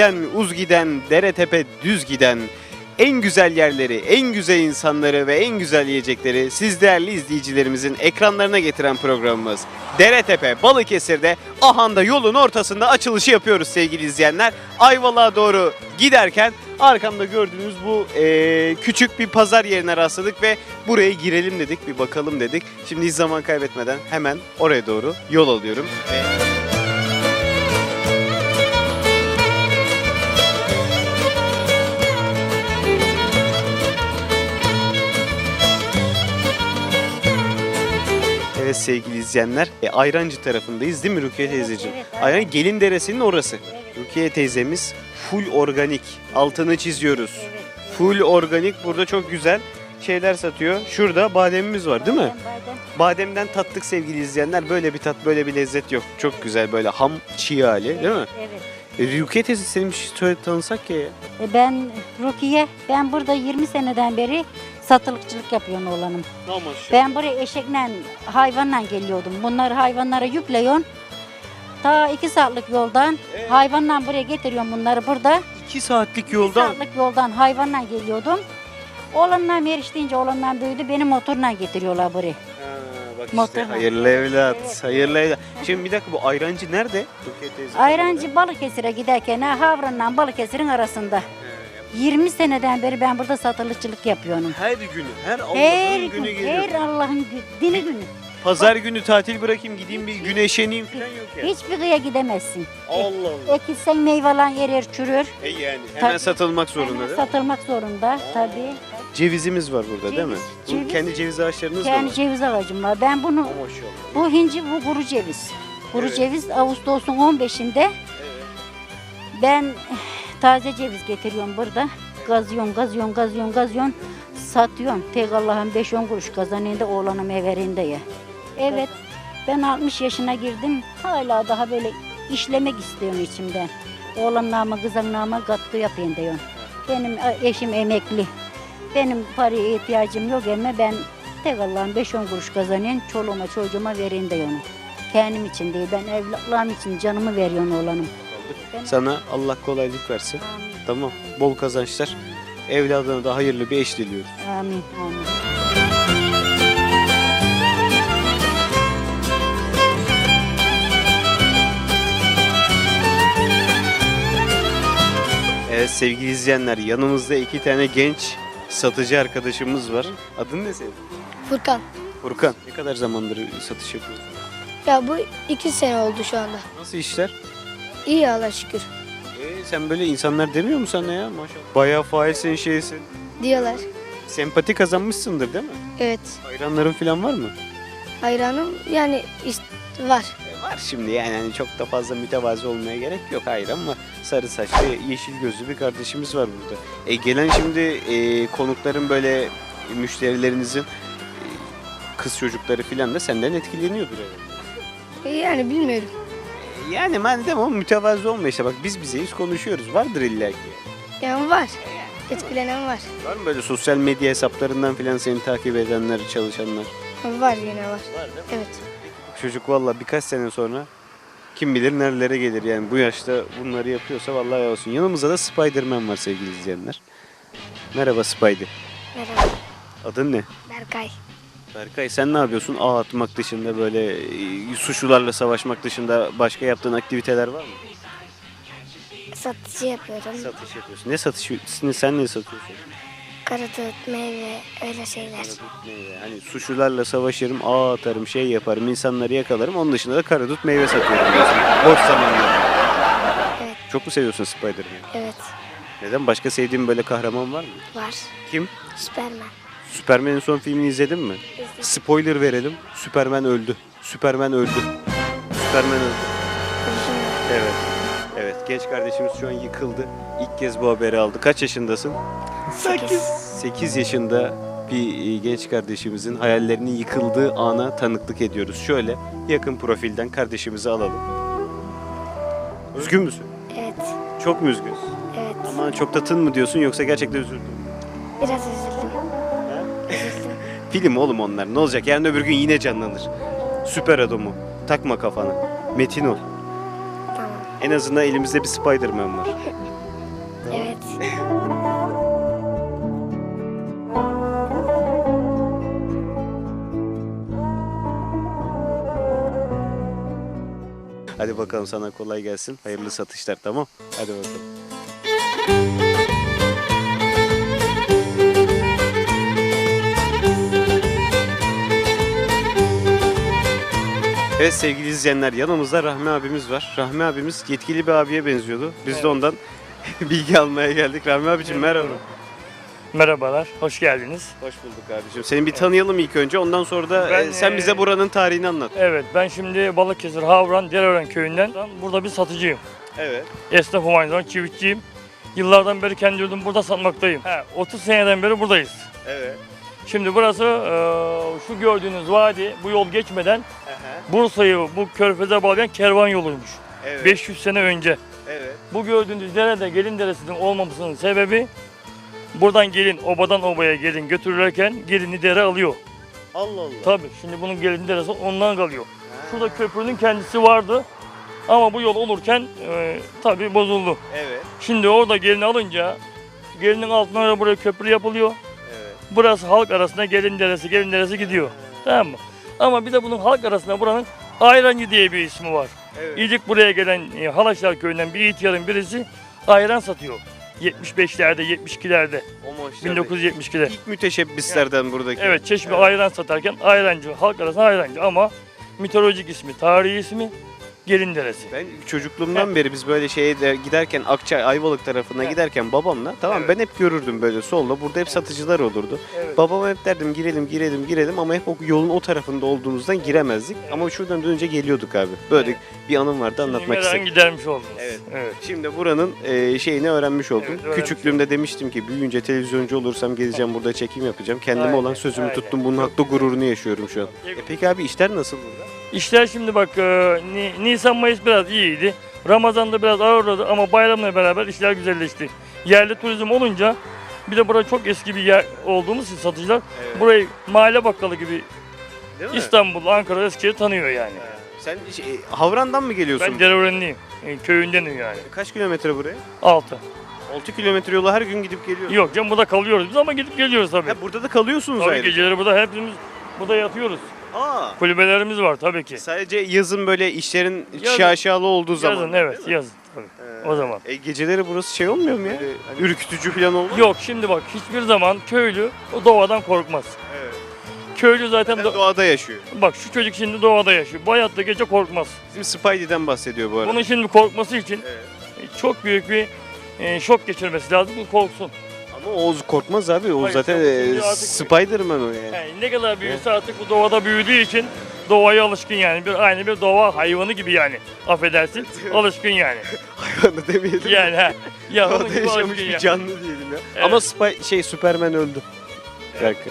Giden, uz giden, dere tepe düz giden, en güzel yerleri, en güzel insanları ve en güzel yiyecekleri siz değerli izleyicilerimizin ekranlarına getiren programımız Dere Tepe Balıkesir'de Ahanda yolun ortasında açılışı yapıyoruz sevgili izleyenler. Ayvalık'a doğru giderken arkamda gördüğünüz bu eee, küçük bir pazar yerine rastladık ve buraya girelim dedik, bir bakalım dedik. Şimdi hiç zaman kaybetmeden hemen oraya doğru yol alıyorum. Ve Evet sevgili izleyenler, e, Ayrancı tarafındayız değil mi Rukiye teyzeciğim? evet, evet. Ayran Gelin Deresi'nin orası. Evet. Rukiye teyzemiz full organik. Altını çiziyoruz. Evet. Full organik burada çok güzel şeyler satıyor. Şurada bademimiz var değil mi? Badem, badem. Bademden tattık sevgili izleyenler. Böyle bir tat, böyle bir lezzet yok. Çok güzel böyle ham çiğ hali değil mi? Evet. E, Rukiye teyze senin bir şey tanısak ya. E, Ben Rukiye, ben burada 20 seneden beri satılıkçılık yapıyorum oğlanım. Ben buraya eşekle, hayvanla geliyordum. Bunları hayvanlara yüklüyorsun. Ta iki saatlik yoldan Ee? hayvanla buraya getiriyorum bunları burada. İki saatlik İki yoldan. saatlik yoldan hayvanla geliyordum. Oğlanla eriştiğince oğlanla büyüdü. Beni motorla getiriyorlar buraya. Ha, bak işte Motorla. hayırlı evlat, Evet. hayırlı evlat. Şimdi bir dakika bu ayrancı nerede? Rukiye teyze. Ayrancı Balıkesir'e giderken ha, Havran'la Balıkesir'in arasında. 20 seneden beri ben burada satılıkçılık yapıyorum. Her günü, her Allah'ın Her günü gün, geliyor. her Allah'ın gü- dini günü. Pazar günü tatil bırakayım gideyim bir güneşleneyim falan yok ya. Hiçbir kıya gidemezsin. Allah Allah. Ekilsen meyvelan yerer çürür. E yani hemen Tabii. satılmak zorunda Hemen değil mi? satılmak zorunda tabii. Cevizimiz var burada değil mi? Ceviz, Bu ceviz. kendi ceviz ağaçlarınız da Yani var. ceviz ağacım var. Ben bunu, maşallah. bu hinci bu kuru ceviz. Kuru Evet. ceviz Ağustos'un 15'inde Evet. ben taze ceviz getiriyorum burada. Gazıyorum, gazıyorum, gazıyorum, gazıyorum. Satıyorum. Tek Allah'ın 5-10 kuruş kazanayım da oğlanım everinde ya. Evet. Ben 60 yaşına girdim. Hala daha böyle işlemek istiyorum içimden. Oğlanlarıma, kızanlarıma katkı yapayım diyorum. Benim eşim emekli. Benim paraya ihtiyacım yok ama ben tek Allah'ın 5-10 kuruş kazanayım. Çoluğuma çocuğuma vereyim onu. Kendim için değil, ben evlatlarım için canımı veriyorum oğlanım. Sana Allah kolaylık versin. Amin. Tamam. Bol kazançlar. Evladına da hayırlı bir eş diliyoruz. Amin. Amin. Evet sevgili izleyenler yanımızda iki tane genç satıcı arkadaşımız var. Adın ne senin? Furkan. Furkan. Ne kadar zamandır satış yapıyorsun? Ya bu iki sene oldu şu anda. Nasıl işler? İyi Allah şükür. Ee, sen böyle insanlar demiyor mu sana ya maşallah? Bayağı failsin şeysin. Diyorlar. Sempati kazanmışsındır değil mi? Evet. Hayranların falan var mı? Hayranım yani ist- var. E, var şimdi yani hani çok da fazla mütevazi olmaya gerek yok hayran ama sarı saçlı yeşil gözlü bir kardeşimiz var burada. E, gelen şimdi e, konukların böyle müşterilerinizin e, kız çocukları falan da senden etkileniyordur herhalde. E, Yani bilmiyorum. Yani madem ama mütevazi olma işte bak biz bizeyiz konuşuyoruz vardır illa ki. Yani var. Etkilenen var. Var mı böyle sosyal medya hesaplarından falan seni takip edenler, çalışanlar? Var yine var. Var değil mi? Evet. Çocuk valla birkaç sene sonra kim bilir nerelere gelir yani bu yaşta bunları yapıyorsa vallahi olsun. Yanımızda da Spider-Man var sevgili izleyenler. Merhaba Spidey. Merhaba. Adın ne? Berkay. Berkay sen ne yapıyorsun? Ağ atmak dışında böyle e, suçlularla savaşmak dışında başka yaptığın aktiviteler var mı? Satıcı yapıyorum. Satış yapıyorsun. Ne satışı? Sen ne satıyorsun? Karadut, meyve, öyle şeyler. Meyve. Hani suçlularla savaşırım, ağ atarım, şey yaparım, insanları yakalarım. Onun dışında da karadut meyve satıyorum diyorsun. Boş zamanlarda. Evet. Çok mu seviyorsun Spider-Man'i? Evet. Neden? Başka sevdiğin böyle kahraman var mı? Var. Kim? Süpermen. Superman'in son filmini izledin mi? İzledim. Spoiler verelim. Superman öldü. Superman öldü. Superman öldü. Evet. Evet. Genç kardeşimiz şu an yıkıldı. İlk kez bu haberi aldı. Kaç yaşındasın? Sekiz. 8 yaşında bir e, genç kardeşimizin hayallerinin yıkıldığı ana tanıklık ediyoruz. Şöyle yakın profilden kardeşimizi alalım. Üzgün müsün? Evet. Çok mu üzgünsün? Evet. Ama çok da tın mı diyorsun yoksa gerçekten üzüldün mü? Biraz üzüldüm. Film oğlum onlar. Ne olacak? Yarın öbür gün yine canlanır. Süper adamı. Takma kafana. Metin ol. Tamam. En azından elimizde bir Spider-Man var. Evet. Hadi bakalım sana kolay gelsin. Hayırlı satışlar tamam. Hadi bakalım. Evet sevgili izleyenler yanımızda Rahmi abimiz var. Rahmi abimiz yetkili bir abiye benziyordu. Biz de ondan bilgi almaya geldik. Rahmi abicim merhaba. Merhabalar, hoş geldiniz. Hoş bulduk abicim. Seni bir tanıyalım ilk önce. Ondan sonra da Ben, e, sen e, bize buranın tarihini anlat. Evet, ben şimdi Balıkesir, Havran, Derören köyünden burada bir satıcıyım. Evet. Esnafım aynı zamanda, çiftçiyim. Yıllardan beri kendi ürünümü burada satmaktayım. He, 30 seneden beri buradayız. Evet. Şimdi burası e, şu gördüğünüz vadi, bu yol geçmeden Bursa'yı bu körfeze bağlayan kervan yoluymuş. Evet. 500 sene önce. Evet. Bu gördüğünüz derede gelin deresinin olmamasının sebebi buradan gelin, obadan obaya gelin götürülürken gelini dere alıyor. Allah Allah. Tabii şimdi bunun gelin deresi ondan kalıyor. Şurada köprünün kendisi vardı. Ama bu yol olurken e, tabii bozuldu. Evet. Şimdi orada gelini alınca gelinin altına buraya köprü yapılıyor. Evet. Burası halk arasında gelin deresi, gelin deresi gidiyor. Tamam mı? Ama bir de bunun halk arasında buranın Ayrancı diye bir ismi var. Evet. İlk buraya gelen e, Halaşlar köyünden bir ihtiyarın birisi ayran satıyor. 75'lerde, 72'lerde, O maşallah. 1972'de. İlk müteşebbislerden buradaki. Evet çeşme ayran satarken ayrancı, halk arasında ayrancı ama mitolojik ismi, tarihi ismi Gelin Deresi. Ben çocukluğumdan beri biz böyle şeye de giderken Akçay, Ayvalık tarafına Evet. giderken babamla tamam Evet. ben hep görürdüm böyle solda. Burada hep satıcılar olurdu. Evet. Babama hep derdim girelim girelim girelim ama hep o yolun o tarafında olduğumuzdan giremezdik. Ama şuradan dönünce geliyorduk abi. Böyle bir anım vardı anlatmak Merakın istedim. gidermiş oldunuz. Evet. Evet. Şimdi buranın e, şeyini öğrenmiş oldum. Evet, öğrenmiş Küçüklüğümde demiştim ki büyüyünce televizyoncu olursam geleceğim burada çekim yapacağım. Kendime Aynen, olan sözümü aynen. tuttum. Bunun haklı gururunu yaşıyorum şu an. E, peki abi işler nasıl burada? İşler şimdi bak e, Ni- Nisan Mayıs biraz iyiydi. Ramazan'da biraz ağırladı ama bayramla beraber işler güzelleşti. Yerli turizm olunca bir de burada çok eski bir yer olduğumuz için satıcılar burayı mahalle bakkalı gibi Değil mi? İstanbul, Ankara, Eskişehir tanıyor yani. Sen şey, Havran'dan mı geliyorsun? Ben Dereörenliyim. E, köyündenim yani. Kaç kilometre buraya? Altı. 6 kilometre yolu her gün gidip geliyorsun. Yok canım burada kalıyoruz biz ama gidip geliyoruz tabii. Ha, burada da kalıyorsunuz Tabii ayrıca. geceleri burada hepimiz burada yatıyoruz. Aa. Kulübelerimiz var tabii ki. Sadece yazın böyle işlerin Yazın. şaşalı olduğu zaman. Yazın evet yazın tabii. o zaman. E, geceleri burası şey olmuyor mu ya? Hani ürkütücü falan olmuyor mu? Yok şimdi bak hiçbir zaman köylü o doğadan korkmaz. Köylü zaten Zaten do- doğada yaşıyor. bak şu çocuk şimdi doğada yaşıyor. Bu hayatta gece korkmaz. Bizim Spidey'den bahsediyor bu arada. Bunun şimdi korkması için Evet. çok büyük bir e, şok geçirmesi lazım ki korksun. Ama Oğuz korkmaz abi. Oğuz Hayır, zaten e, artık- Spider-Man o yani. Yani ne kadar büyürse artık bu doğada büyüdüğü için doğaya alışkın yani. Bir aynı bir doğa hayvanı gibi yani. Affedersin. alışkın yani. Hayvan da demeyelim. Yani ha. Ya onun Doğada gibi yaşamış alışkın bir yani. canlı diyelim ya. Evet. Ama Spy- şey Superman öldü. Bir dakika.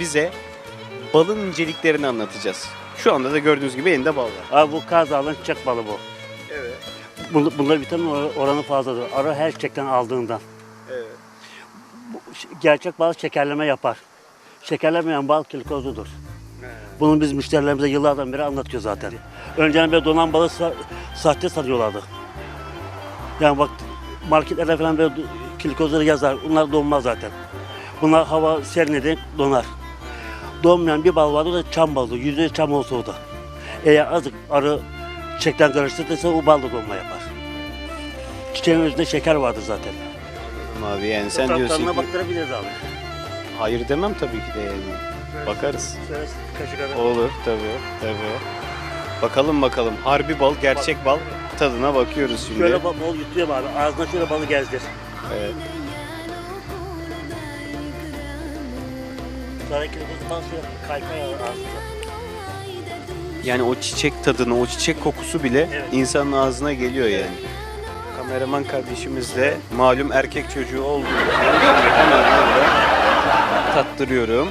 bize balın inceliklerini anlatacağız. Şu anda da gördüğünüz gibi elinde bal var. Abi bu kaz alan çiçek balı bu. Evet. Bunda, bunda vitamin or- oranı fazladır. Arı her çiçekten aldığından. Evet. Bu gerçek bal şekerleme yapar. Şekerlemeyen bal kilkozludur. Bunu biz müşterilerimize yıllardan beri anlatıyor zaten. Önceden böyle donan balı sa- sahte satıyorlardı. Yani bak marketlerde falan böyle kilkozları yazar. Bunlar donmaz zaten. Bunlar hava serinledi donar. Donmayan bir bal vardı o da çam balı. Yüzde çam olsa o da. Eğer azıcık arı çiçekten karıştırdıysa o bal da donma yapar. Çiçeğin özünde şeker vardır zaten. Abi yani sen diyorsun ki baktırabiliriz abi. hayır demem tabii ki de yani. Bakarız. Şöyle kaşık arası. Olur tabii tabii. Bakalım bakalım. Harbi bal, gerçek bal tadına bakıyoruz şimdi. Şöyle bol yutuyor abi. Ağzına şöyle balı gezdir. Evet. Sonra kiloduz bal şöyle kaypa ağzına. Yani o çiçek tadını, o çiçek kokusu bile Evet. insanın ağzına geliyor yani. Kameraman kardeşimiz de malum erkek çocuğu olduğu için hemen orada tattırıyorum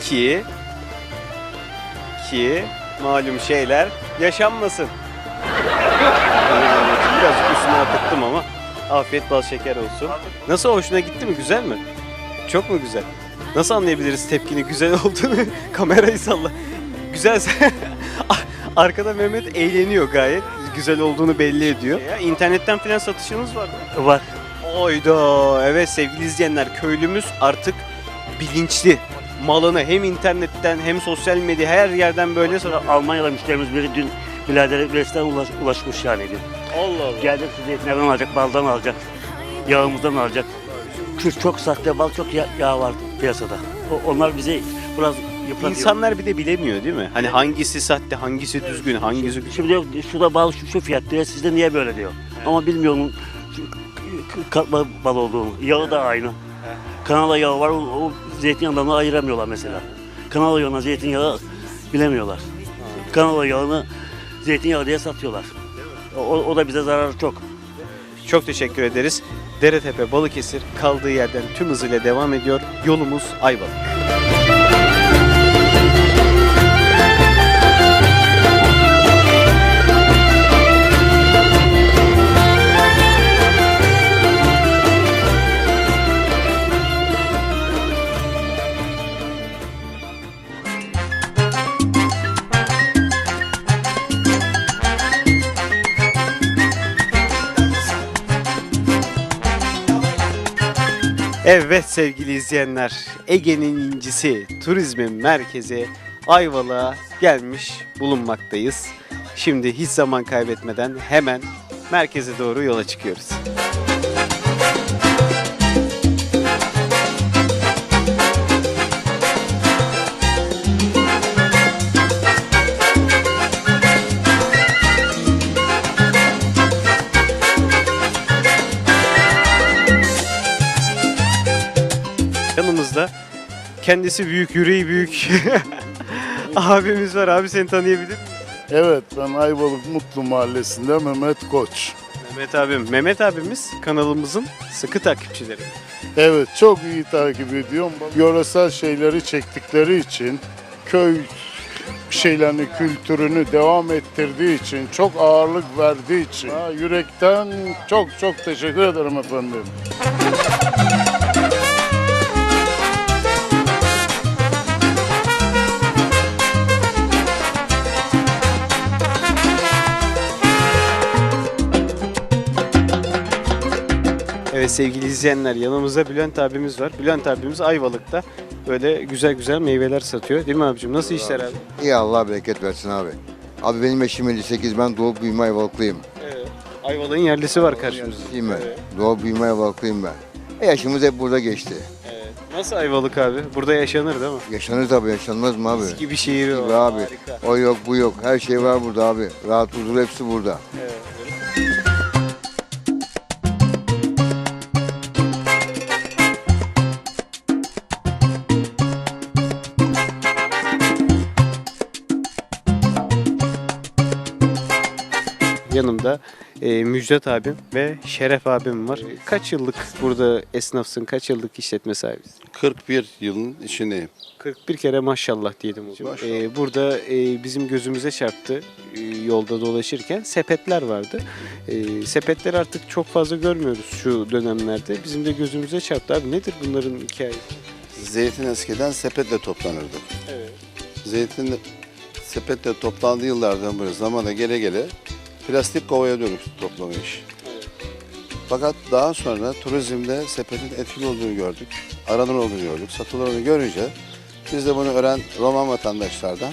ki ki malum şeyler yaşanmasın. Birazcık üstüne akıttım ama afiyet bal şeker olsun. Nasıl hoşuna gitti mi? Güzel mi? Çok mu güzel? Nasıl anlayabiliriz tepkini güzel olduğunu? Kamerayı salla. Güzelse arkada Mehmet eğleniyor gayet. Güzel olduğunu belli ediyor. Ya, internetten filan satışınız var mı? Var. Oyda evet sevgili izleyenler köylümüz artık bilinçli. Malını hem internetten hem sosyal medya her yerden böyle satıyor. Almanya'da müşterimiz biri dün birader resmen ulaş, ulaşmış yani. Dün. Allah Allah. Geldi sizi zeytinlerden alacak, baldan alacak, yağımızdan alacak. Şu çok sahte bal, çok yağ, yağ var piyasada. O, onlar bizi biraz yıpratıyor. İnsanlar bir de bilemiyor değil mi? Hani hangisi sahte, hangisi düzgün, hangisi Şimdi diyor şurada bal şu, şu fiyat diyor, sizde niye böyle diyor. Ama bilmiyor onun şu katma bal olduğunu. Yağı da aynı. Kanala yağı var, o, o zeytinyağlarını ayıramıyorlar mesela. Kanala yağına zeytinyağı bilemiyorlar. Kanala yağını zeytinyağı diye satıyorlar. O, o da bize zararı çok. Çok teşekkür ederiz. Deretepe Balıkesir kaldığı yerden tüm hızıyla devam ediyor. Yolumuz Ayvalık. Evet sevgili izleyenler, Ege'nin incisi, turizmin merkezi Ayvalık'a gelmiş bulunmaktayız. Şimdi hiç zaman kaybetmeden hemen merkeze doğru yola çıkıyoruz. Kendisi büyük, yüreği büyük abimiz var. Abi seni tanıyabilir miyim? Evet ben Ayvalık Mutlu Mahallesi'nde Mehmet Koç. Mehmet abim. Mehmet abimiz kanalımızın sıkı takipçileri. Evet çok iyi takip ediyorum. Yöresel şeyleri çektikleri için köy şeylerini, kültürünü devam ettirdiği için, çok ağırlık verdiği için ha, yürekten çok çok teşekkür ederim efendim. Evet sevgili izleyenler yanımızda Bülent abimiz var. Bülent abimiz Ayvalık'ta böyle güzel güzel meyveler satıyor. Değil mi abicim? Nasıl işler abi? İyi Allah bereket versin abi. Abi benim eşim 58, ben doğup büyüme Ayvalıklıyım. Evet. Ayvalık'ın yerlisi var karşımızda. Değil mi? Doğup büyüme Ayvalıklıyım ben. E yaşımız hep burada geçti. Evet. Nasıl Ayvalık abi? Burada yaşanır değil mi? Yaşanır tabii yaşanmaz mı abi? Eski bir şehir o. Gibi abi. Harika. O yok bu yok. Her şey var burada abi. Rahat huzur hepsi burada. Evet. Yanımda e, Müjdat abim ve Şeref abim var. Kaç yıllık burada esnafsın, kaç yıllık işletme sahibisin? 41 yılın içindeyim. 41 kere maşallah diyelim hocam. Maşallah. Ee, burada e, bizim gözümüze çarptı e, yolda dolaşırken sepetler vardı. E, sepetleri artık çok fazla görmüyoruz şu dönemlerde. Bizim de gözümüze çarptı. Abi nedir bunların hikayesi? Zeytin eskiden sepetle toplanırdı. Evet. Zeytin sepetle toplandığı yıllardan beri zamana gele gele plastik kovaya dönüştü toplama işi. Fakat daha sonra turizmde sepetin etkili olduğunu gördük. Aranır olduğunu gördük. Satıldığını görünce biz de bunu öğren Roman vatandaşlardan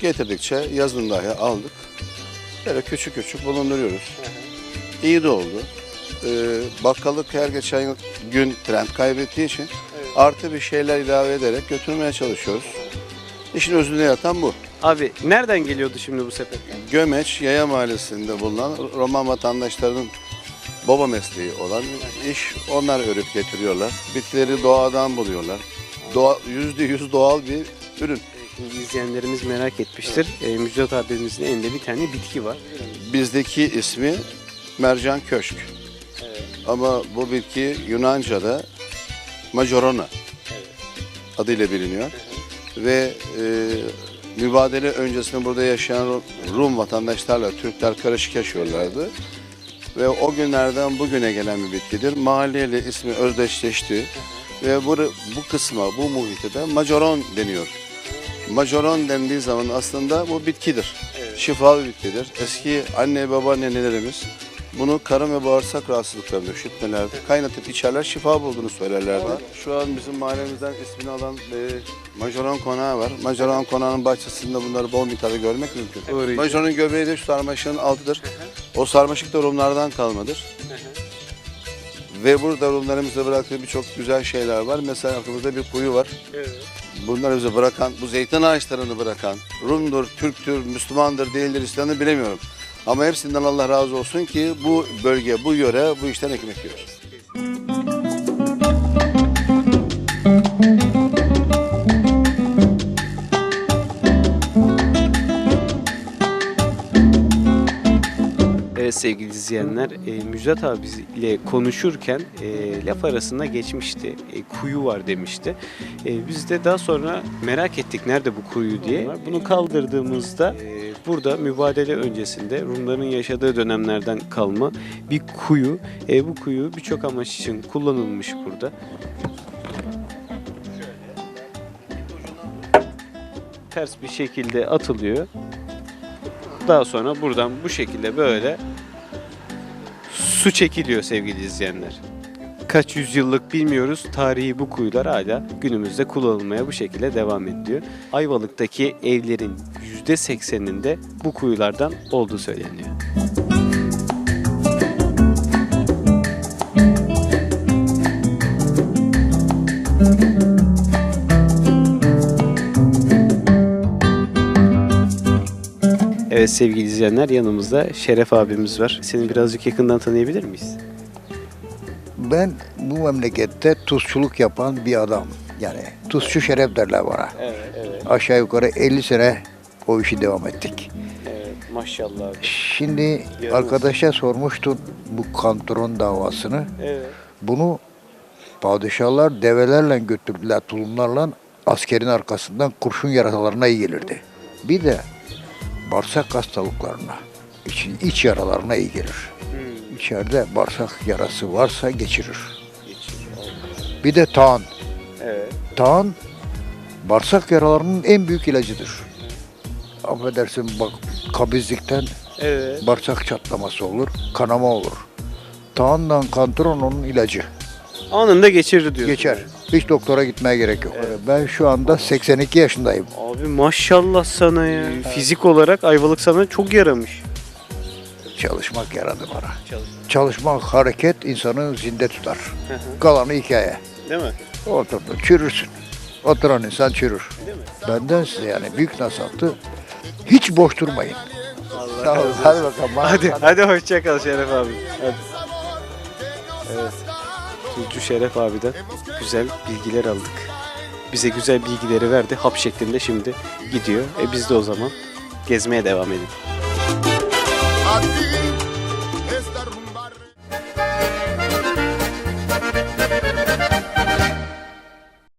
getirdikçe yazın dahi aldık. Böyle küçük küçük bulunduruyoruz. İyi de oldu. Ee, bakkallık her geçen gün trend kaybettiği için artı bir şeyler ilave ederek götürmeye çalışıyoruz. İşin özünde yatan bu. Abi nereden geliyordu şimdi bu sepetler? Gömeç Yaya Mahallesi'nde bulunan Roman vatandaşlarının baba mesleği olan iş onlar örüp getiriyorlar. Bitkileri doğadan buluyorlar. Doğa, yüzde yüz doğal bir ürün. Şimdi izleyenlerimiz merak etmiştir. E, Müjdat abimizin elinde bir tane bitki var. Bizdeki ismi mercan köşk. Ama bu bitki Yunanca'da Majorona adıyla biliniyor. Ve e, mübadele öncesinde burada yaşayan Rum vatandaşlarla Türkler karışık yaşıyorlardı. Ve o günlerden bugüne gelen bir bitkidir. Mahalleyle ismi özdeşleşti. Ve bu, bu kısma, bu muhite de Majoron deniyor. Majoron dendiği zaman aslında bu bitkidir. Şifalı bitkidir. Eski anne baba nenelerimiz bunu karın ve bağırsak rahatsızlıklarında, üşütmelerde kaynatıp içerler şifa bulduğunu söylerlerdi. Şu an bizim mahallemizden ismini alan e, Majoron Konağı var. Majoron Konağı'nın bahçesinde bunları bol miktarda görmek mümkün. Uğrayacağım. Majoron'un göbeği de şu sarmaşığın altıdır. O sarmaşık da Rumlardan kalmadır. Ve burada Rumlarımızda bıraktığı birçok güzel şeyler var. Mesela aklımızda bir kuyu var. Bunları bize bırakan, bu zeytin ağaçlarını bırakan, Rum'dur, Türk'tür, Müslümandır, değildir, İslam'dır bilemiyorum. Ama hepsinden Allah razı olsun ki bu bölge, bu yöre bu işten ekmek yiyor. Sevgili izleyenler, e, Müjdat abiyle konuşurken e, laf arasında geçmişti. E, kuyu var demişti. E, biz de daha sonra merak ettik nerede bu kuyu diye. Bunu kaldırdığımızda e, burada mübadele öncesinde Rumların yaşadığı dönemlerden kalma bir kuyu. E, bu kuyu birçok amaç için kullanılmış burada. Ters bir şekilde atılıyor. Daha sonra buradan bu şekilde böyle su çekiliyor sevgili izleyenler. Kaç yüzyıllık bilmiyoruz. Tarihi bu kuyular hala günümüzde kullanılmaya bu şekilde devam ediyor. Ayvalık'taki evlerin %80'inde bu kuyulardan olduğu söyleniyor. Evet sevgili izleyenler yanımızda Şeref abimiz var. Seni birazcık yakından tanıyabilir miyiz? Ben bu memlekette tuzçuluk yapan bir adam. Yani tuzçu şeref derler bana. Evet, evet, Aşağı yukarı 50 sene o işi devam ettik. evet. Maşallah abi. Şimdi Yalnız- arkadaşa sormuştun bu kantron davasını. Evet. Bunu padişahlar develerle götürdüler tulumlarla askerin arkasından kurşun yaralarına iyi gelirdi. Bir de bağırsak hastalıklarına, iç, iç yaralarına iyi gelir. İçeride bağırsak yarası varsa geçirir. Bir de tağın. Evet. Tağın bağırsak yaralarının en büyük ilacıdır. Affedersin bak kabizlikten Evet. bağırsak çatlaması olur, kanama olur. Tağından kantron onun ilacı. Anında geçirir diyorsun. Geçer. Hiç doktora gitmeye gerek yok. Ben şu anda 82 yaşındayım. Abi maşallah sana ya. Fizik olarak Ayvalık sana çok yaramış. Çalışmak yaradı bana. Çalışmak, hareket insanı zinde tutar. Kalanı hikaye. Değil mi? Oturdun, çürürsün. Oturan insan çürür. Benden size yani büyük nasihatı hiç boş durmayın. Sağ olun. Hadi bakalım. Hadi, hadi hoşça kal Şeref abi. Hadi. Tuzcu Şeref abiden güzel bilgiler aldık. Bize güzel bilgileri verdi. Hap şeklinde şimdi gidiyor. E biz de o zaman gezmeye devam edelim.